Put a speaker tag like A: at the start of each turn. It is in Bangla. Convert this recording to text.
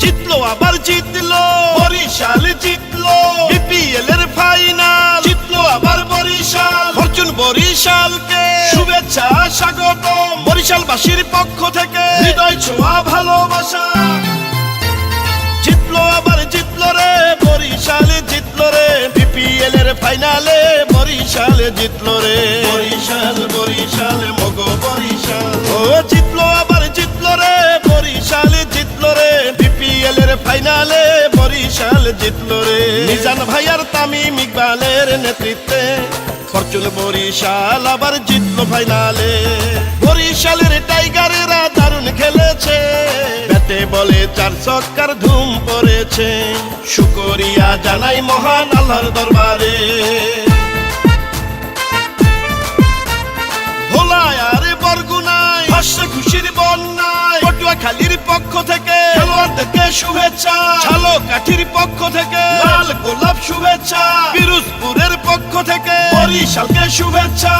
A: জিতলো, আবার জিতলো। বরিশাল জিতলো বিপিএল এর ফাইনাল জিতলো আবার বরিশাল। ফরচুন বরিশালকে শুভেচ্ছা স্বাগত বরিশালবাসীর পক্ষ থেকে হৃদয় ছোঁয়া ভালোবাসা। জিতলো আবার জিতলো রে, বরিশাল জিতলো রে। বিপিএল এর ফাইনালে বরিশাল জিতলো রে। বরিশাল বরিশাল, মগো ফাইনালে বরিশাল জিতলো রে। মিজান ভাইয়ার তামিম ইকবালের নেতৃত্বে ফরচুন বরিশাল আবার জিতলো ফাইনালে। বরিশালের টাইগারেরা দারুণ খেলেছে। ব্যাটে বলে চার ছক্কার ধুম পড়েছে। শুকরিয়া জানাই মহান আল্লাহর দরবারে। ভোলায় আর বরগুনায়, হাসছে খুশির বন্যায়। পটুয়া খালির পক্ষ থেকে খেলোয়াড়দেরকে শুভেচ্ছা। ঝালো কাঠির পক্ষ থেকে। লাল গোলাপ শুভেচ্ছা। পিরুজপুরের পক্ষ থেকে। বরিশালকে শুভেচ্ছা।